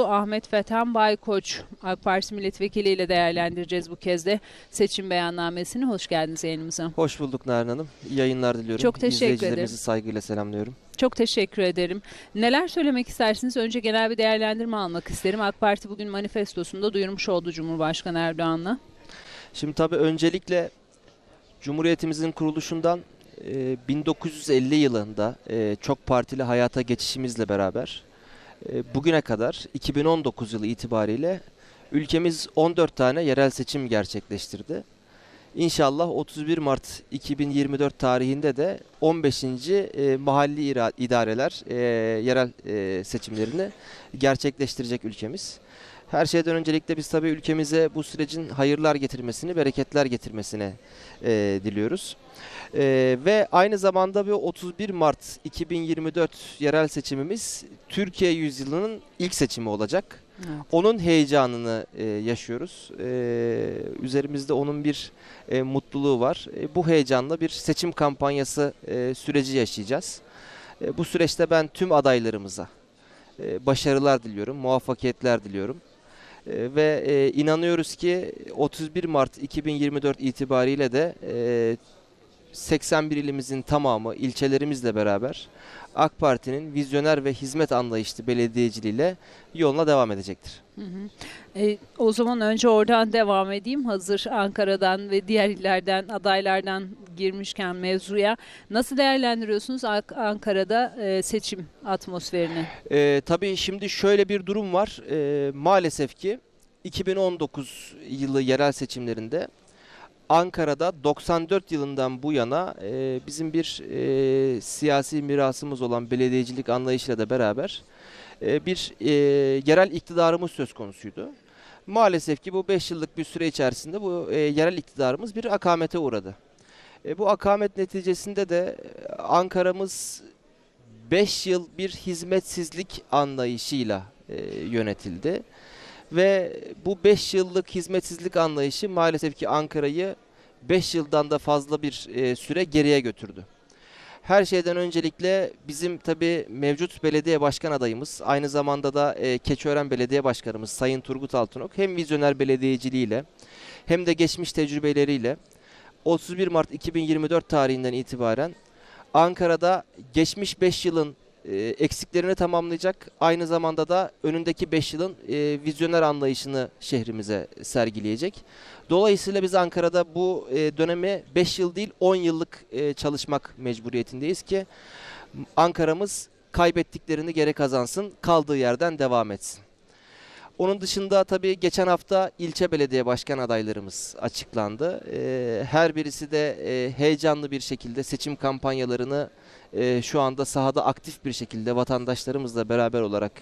Ahmet Fethan Baykoç AK Parti milletvekili ile değerlendireceğiz bu kez de seçim beyannamesini. Hoş geldiniz yayınımıza. Hoş bulduk Narin Hanım. İyi yayınlar diliyorum. Çok teşekkür ederim. saygıyla selamlıyorum. Çok teşekkür ederim. Neler söylemek istersiniz? Önce genel bir değerlendirme almak isterim. AK Parti bugün manifestosunda duyurmuş oldu Cumhurbaşkanı Erdoğan'la. Şimdi tabii öncelikle Cumhuriyetimizin kuruluşundan e, 1950 yılında e, çok partili hayata geçişimizle beraber e, bugüne kadar 2019 yılı itibariyle ülkemiz 14 tane yerel seçim gerçekleştirdi. İnşallah 31 Mart 2024 tarihinde de 15. e, mahalli idareler e, yerel e, seçimlerini gerçekleştirecek ülkemiz. Her şeyden öncelikle biz tabii ülkemize bu sürecin hayırlar getirmesini, bereketler getirmesini e, diliyoruz. E, ve aynı zamanda bir 31 Mart 2024 yerel seçimimiz Türkiye yüzyılının ilk seçimi olacak. Evet. Onun heyecanını e, yaşıyoruz. E, üzerimizde onun bir e, mutluluğu var. E, bu heyecanla bir seçim kampanyası e, süreci yaşayacağız. E, bu süreçte ben tüm adaylarımıza e, başarılar diliyorum, muvaffakiyetler diliyorum. E, ve e, inanıyoruz ki 31 Mart 2024 itibariyle de e, 81 ilimizin tamamı ilçelerimizle beraber AK Parti'nin vizyoner ve hizmet anlayışlı belediyeciliğiyle yoluna devam edecektir. Hı hı. E, o zaman önce oradan devam edeyim. Hazır Ankara'dan ve diğer illerden adaylardan girmişken mevzuya nasıl değerlendiriyorsunuz Ankara'da e, seçim atmosferini? Ee, tabii şimdi şöyle bir durum var. Ee, maalesef ki 2019 yılı yerel seçimlerinde Ankara'da 94 yılından bu yana e, bizim bir e, siyasi mirasımız olan belediyecilik anlayışıyla da beraber e, bir e, yerel iktidarımız söz konusuydu. Maalesef ki bu 5 yıllık bir süre içerisinde bu e, yerel iktidarımız bir akamete uğradı. E, bu akamet neticesinde de e, Ankara'mız 5 yıl bir hizmetsizlik anlayışıyla e, yönetildi. Ve bu 5 yıllık hizmetsizlik anlayışı maalesef ki Ankara'yı 5 yıldan da fazla bir e, süre geriye götürdü. Her şeyden öncelikle bizim tabi mevcut belediye başkan adayımız, aynı zamanda da e, Keçiören Belediye Başkanımız Sayın Turgut Altınok hem vizyoner belediyeciliğiyle hem de geçmiş tecrübeleriyle 31 Mart 2024 tarihinden itibaren Ankara'da geçmiş 5 yılın e, eksiklerini tamamlayacak. Aynı zamanda da önündeki 5 yılın e, vizyoner anlayışını şehrimize sergileyecek. Dolayısıyla biz Ankara'da bu e, dönemi 5 yıl değil 10 yıllık e, çalışmak mecburiyetindeyiz ki Ankara'mız kaybettiklerini geri kazansın, kaldığı yerden devam etsin. Onun dışında tabii geçen hafta ilçe belediye başkan adaylarımız açıklandı. Ee, her birisi de e, heyecanlı bir şekilde seçim kampanyalarını e, şu anda sahada aktif bir şekilde vatandaşlarımızla beraber olarak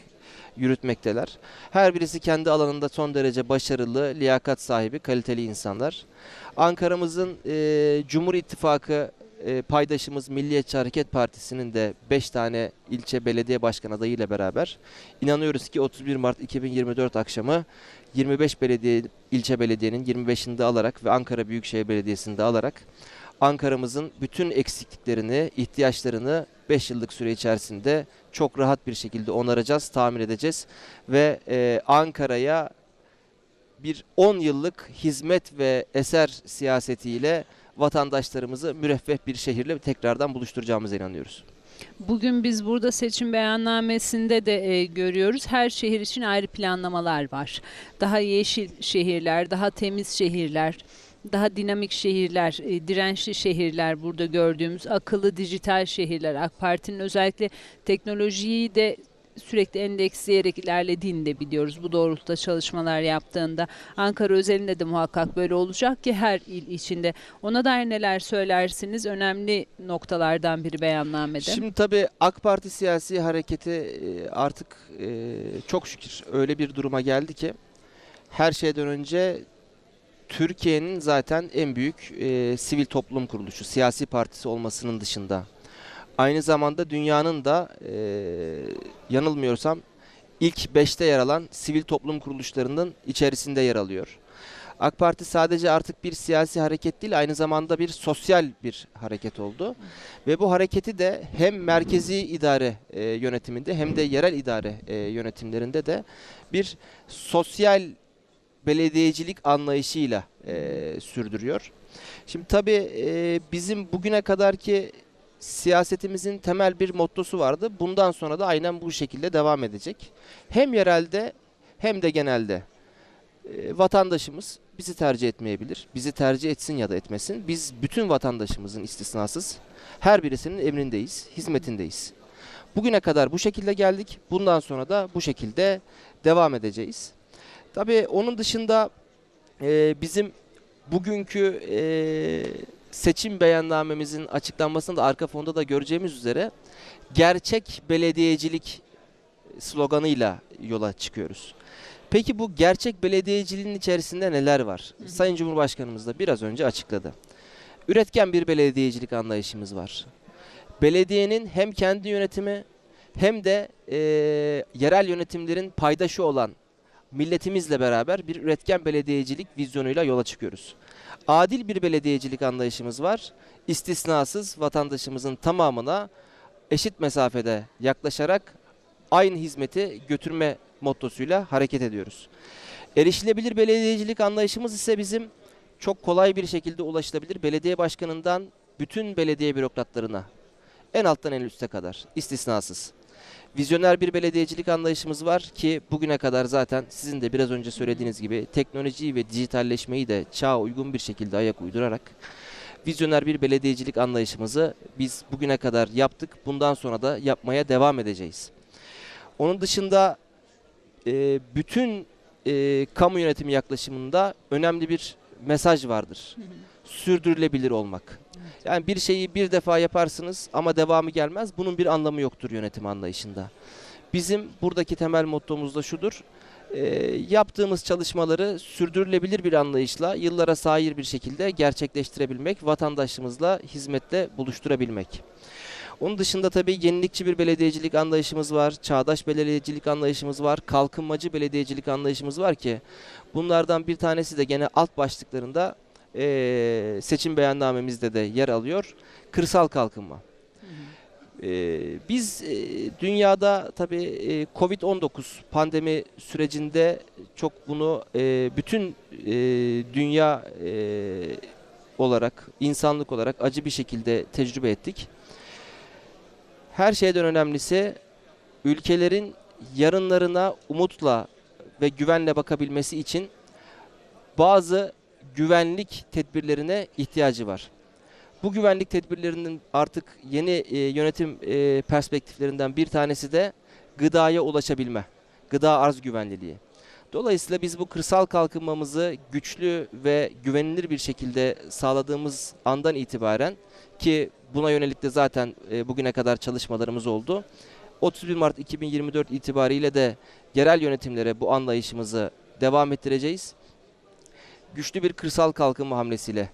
yürütmekteler. Her birisi kendi alanında son derece başarılı, liyakat sahibi, kaliteli insanlar. Ankara'mızın e, Cumhur İttifakı e, paydaşımız Milliyetçi Hareket Partisi'nin de 5 tane ilçe belediye başkan adayıyla beraber inanıyoruz ki 31 Mart 2024 akşamı 25 belediye ilçe belediyenin 25'inde alarak ve Ankara Büyükşehir Belediyesi'nde alarak Ankara'mızın bütün eksikliklerini, ihtiyaçlarını 5 yıllık süre içerisinde çok rahat bir şekilde onaracağız, tamir edeceğiz ve e, Ankara'ya bir 10 yıllık hizmet ve eser siyasetiyle vatandaşlarımızı müreffeh bir şehirle tekrardan buluşturacağımıza inanıyoruz. Bugün biz burada seçim beyannamesinde de e, görüyoruz. Her şehir için ayrı planlamalar var. Daha yeşil şehirler, daha temiz şehirler, daha dinamik şehirler, e, dirençli şehirler burada gördüğümüz akıllı dijital şehirler. AK Parti'nin özellikle teknolojiyi de sürekli endeksleyerek ilerlediğini de biliyoruz. Bu doğrultuda çalışmalar yaptığında Ankara özelinde de muhakkak böyle olacak ki her il içinde. Ona dair neler söylersiniz? Önemli noktalardan biri beyannamede. Şimdi tabii AK Parti siyasi hareketi e, artık e, çok şükür öyle bir duruma geldi ki her şeyden önce Türkiye'nin zaten en büyük e, sivil toplum kuruluşu, siyasi partisi olmasının dışında aynı zamanda dünyanın da e, yanılmıyorsam ilk 5'te yer alan sivil toplum kuruluşlarının içerisinde yer alıyor. AK Parti sadece artık bir siyasi hareket değil aynı zamanda bir sosyal bir hareket oldu. Ve bu hareketi de hem merkezi idare e, yönetiminde hem de yerel idare e, yönetimlerinde de bir sosyal belediyecilik anlayışıyla e, sürdürüyor. Şimdi tabii e, bizim bugüne kadarki siyasetimizin temel bir mottosu vardı. Bundan sonra da aynen bu şekilde devam edecek. Hem yerelde hem de genelde e, vatandaşımız bizi tercih etmeyebilir. Bizi tercih etsin ya da etmesin. Biz bütün vatandaşımızın istisnasız her birisinin emrindeyiz, hizmetindeyiz. Bugüne kadar bu şekilde geldik. Bundan sonra da bu şekilde devam edeceğiz. Tabii onun dışında e, bizim bugünkü e, seçim beyannamemizin açıklanmasında arka fonda da göreceğimiz üzere gerçek belediyecilik sloganıyla yola çıkıyoruz. Peki bu gerçek belediyeciliğin içerisinde neler var? Hı hı. Sayın Cumhurbaşkanımız da biraz önce açıkladı. Üretken bir belediyecilik anlayışımız var. Belediyenin hem kendi yönetimi hem de e, yerel yönetimlerin paydaşı olan milletimizle beraber bir üretken belediyecilik vizyonuyla yola çıkıyoruz. Adil bir belediyecilik anlayışımız var. İstisnasız vatandaşımızın tamamına eşit mesafede yaklaşarak aynı hizmeti götürme mottosuyla hareket ediyoruz. Erişilebilir belediyecilik anlayışımız ise bizim çok kolay bir şekilde ulaşılabilir belediye başkanından bütün belediye bürokratlarına en alttan en üste kadar istisnasız. Vizyoner bir belediyecilik anlayışımız var ki bugüne kadar zaten sizin de biraz önce söylediğiniz gibi teknolojiyi ve dijitalleşmeyi de çağa uygun bir şekilde ayak uydurarak vizyoner bir belediyecilik anlayışımızı biz bugüne kadar yaptık. Bundan sonra da yapmaya devam edeceğiz. Onun dışında e, bütün e, kamu yönetimi yaklaşımında önemli bir mesaj vardır. Sürdürülebilir olmak. Yani bir şeyi bir defa yaparsınız ama devamı gelmez. Bunun bir anlamı yoktur yönetim anlayışında. Bizim buradaki temel mottomuz da şudur. e, yaptığımız çalışmaları sürdürülebilir bir anlayışla yıllara sahir bir şekilde gerçekleştirebilmek, vatandaşımızla hizmetle buluşturabilmek. Onun dışında tabii yenilikçi bir belediyecilik anlayışımız var, çağdaş belediyecilik anlayışımız var, kalkınmacı belediyecilik anlayışımız var ki bunlardan bir tanesi de gene alt başlıklarında eee, seçim beyannamemizde de yer alıyor. Kırsal kalkınma. Ee, biz e, dünyada tabii e, Covid-19 pandemi sürecinde çok bunu e, bütün e, dünya e, olarak, insanlık olarak acı bir şekilde tecrübe ettik. Her şeyden önemlisi ülkelerin yarınlarına umutla ve güvenle bakabilmesi için bazı güvenlik tedbirlerine ihtiyacı var. Bu güvenlik tedbirlerinin artık yeni e, yönetim e, perspektiflerinden bir tanesi de gıdaya ulaşabilme, gıda arz güvenliliği. Dolayısıyla biz bu kırsal kalkınmamızı güçlü ve güvenilir bir şekilde sağladığımız andan itibaren ki buna yönelik de zaten e, bugüne kadar çalışmalarımız oldu. 31 Mart 2024 itibariyle de yerel yönetimlere bu anlayışımızı devam ettireceğiz. Güçlü bir kırsal kalkınma hamlesiyle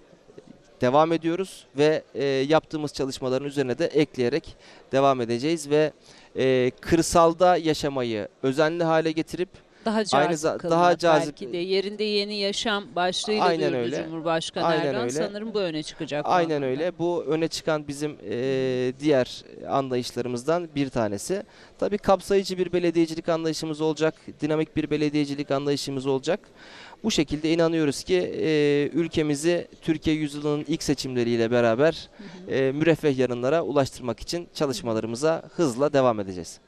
devam ediyoruz ve e, yaptığımız çalışmaların üzerine de ekleyerek devam edeceğiz ve e, kırsalda yaşamayı özenli hale getirip Daha cazip za- kılmak daha cazip- belki de yerinde yeni yaşam başlığıyla Aynen duyurdu öyle. Cumhurbaşkanı Aynen Erdoğan. öyle. Sanırım bu öne çıkacak. aynen anlamda. öyle bu öne çıkan bizim e, diğer anlayışlarımızdan bir tanesi. Tabii kapsayıcı bir belediyecilik anlayışımız olacak, dinamik bir belediyecilik anlayışımız olacak. Bu şekilde inanıyoruz ki e, ülkemizi Türkiye yüzyılının ilk seçimleriyle beraber e, müreffeh yarınlara ulaştırmak için çalışmalarımıza hızla devam edeceğiz.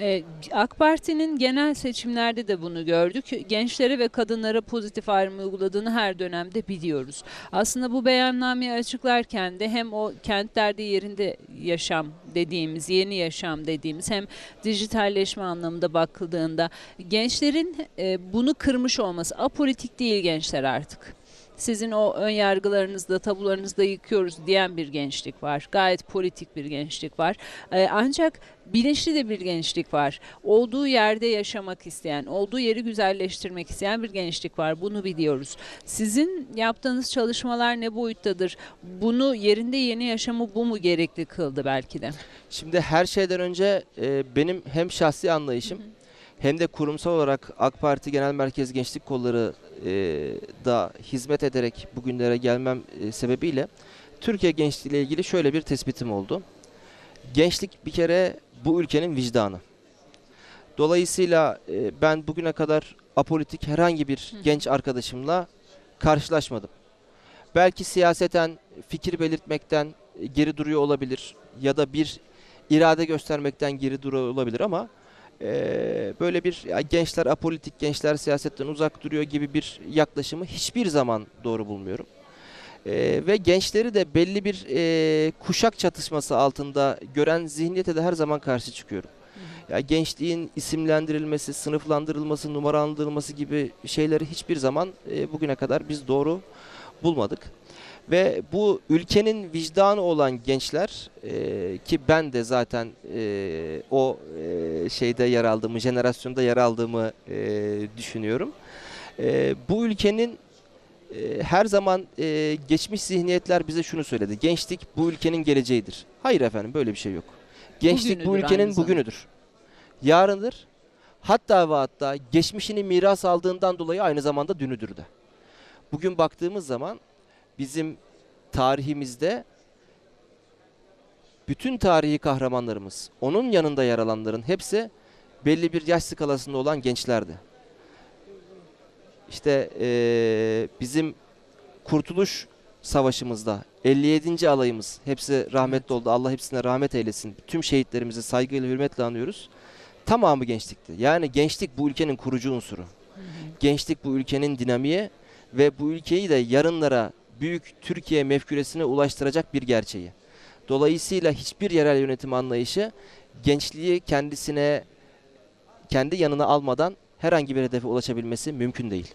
Ee, AK Parti'nin genel seçimlerde de bunu gördük. Gençlere ve kadınlara pozitif ayrım uyguladığını her dönemde biliyoruz. Aslında bu beyannameyi açıklarken de hem o kentlerde yerinde yaşam dediğimiz, yeni yaşam dediğimiz hem dijitalleşme anlamında bakıldığında gençlerin e, bunu kırmış olması, apolitik değil gençler artık. Sizin o ön yargılarınızda, tabularınızda yıkıyoruz diyen bir gençlik var. Gayet politik bir gençlik var. Ee, ancak bilinçli de bir gençlik var. Olduğu yerde yaşamak isteyen, olduğu yeri güzelleştirmek isteyen bir gençlik var. Bunu biliyoruz. Sizin yaptığınız çalışmalar ne boyuttadır? Bunu yerinde yeni yaşamı bu mu gerekli kıldı belki de? Şimdi her şeyden önce e, benim hem şahsi anlayışım hem de kurumsal olarak AK Parti Genel Merkez Gençlik Kolları e, da hizmet ederek bugünlere gelmem e, sebebiyle Türkiye gençliği ile ilgili şöyle bir tespitim oldu. Gençlik bir kere bu ülkenin vicdanı. Dolayısıyla e, ben bugüne kadar apolitik herhangi bir genç arkadaşımla karşılaşmadım. Belki siyaseten fikir belirtmekten e, geri duruyor olabilir ya da bir irade göstermekten geri duruyor olabilir ama e, böyle bir ya gençler apolitik, gençler siyasetten uzak duruyor gibi bir yaklaşımı hiçbir zaman doğru bulmuyorum. E, ve gençleri de belli bir e, kuşak çatışması altında gören zihniyete de her zaman karşı çıkıyorum. Ya gençliğin isimlendirilmesi, sınıflandırılması, numaralandırılması gibi şeyleri hiçbir zaman e, bugüne kadar biz doğru bulmadık. Ve bu ülkenin vicdanı olan gençler e, ki ben de zaten e, o e, şeyde yer aldığımı, jenerasyonda yer aldığımı e, düşünüyorum. E, bu ülkenin e, her zaman e, geçmiş zihniyetler bize şunu söyledi. Gençlik bu ülkenin geleceğidir. Hayır efendim böyle bir şey yok. Gençlik bu Bugünüdür ülkenin aynı zamanda. bugünüdür. Yarındır. Hatta ve hatta geçmişini miras aldığından dolayı aynı zamanda dünüdür de. Bugün baktığımız zaman bizim tarihimizde bütün tarihi kahramanlarımız, onun yanında yer alanların hepsi belli bir yaş skalasında olan gençlerdi. İşte eee, bizim Kurtuluş Savaşımızda 57. alayımız hepsi rahmetli oldu. Allah hepsine rahmet eylesin. Tüm şehitlerimizi saygıyla hürmetle anıyoruz. Tamamı gençlikti. Yani gençlik bu ülkenin kurucu unsuru. Gençlik bu ülkenin dinamiği ve bu ülkeyi de yarınlara büyük Türkiye mefküresine ulaştıracak bir gerçeği. Dolayısıyla hiçbir yerel yönetim anlayışı gençliği kendisine kendi yanına almadan herhangi bir hedefe ulaşabilmesi mümkün değil.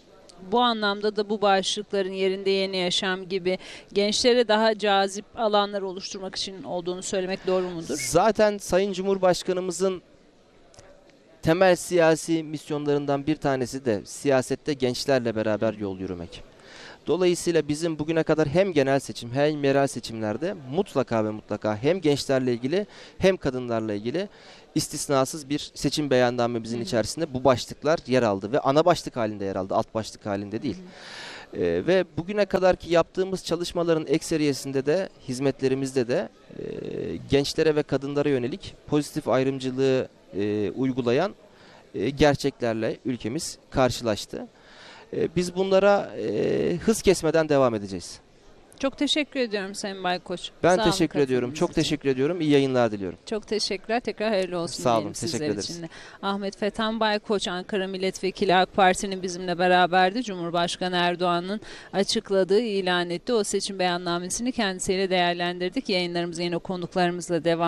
Bu anlamda da bu başlıkların yerinde yeni yaşam gibi gençlere daha cazip alanlar oluşturmak için olduğunu söylemek doğru mudur? Zaten Sayın Cumhurbaşkanımızın temel siyasi misyonlarından bir tanesi de siyasette gençlerle beraber yol yürümek. Dolayısıyla bizim bugüne kadar hem genel seçim hem yerel seçimlerde mutlaka ve mutlaka hem gençlerle ilgili hem kadınlarla ilgili istisnasız bir seçim beyannamemizin içerisinde bu başlıklar yer aldı ve ana başlık halinde yer aldı, alt başlık halinde değil. Ee, ve bugüne kadarki yaptığımız çalışmaların ekseriyesinde de hizmetlerimizde de e, gençlere ve kadınlara yönelik pozitif ayrımcılığı e, uygulayan e, gerçeklerle ülkemiz karşılaştı. E, biz bunlara e, hız kesmeden devam edeceğiz. Çok teşekkür ediyorum Sayın Baykoç. Ben Sağ teşekkür ediyorum. Çok için. teşekkür ediyorum. İyi yayınlar diliyorum. Çok teşekkürler. Tekrar hayırlı olsun Sağ olun, teşekkür ederiz. için de. Ahmet Fethan Baykoç Ankara Milletvekili AK Parti'nin bizimle beraberdi. Cumhurbaşkanı Erdoğan'ın açıkladığı, ilan ettiği o seçim beyannamesini kendisiyle değerlendirdik. Yayınlarımıza yine konuklarımızla devam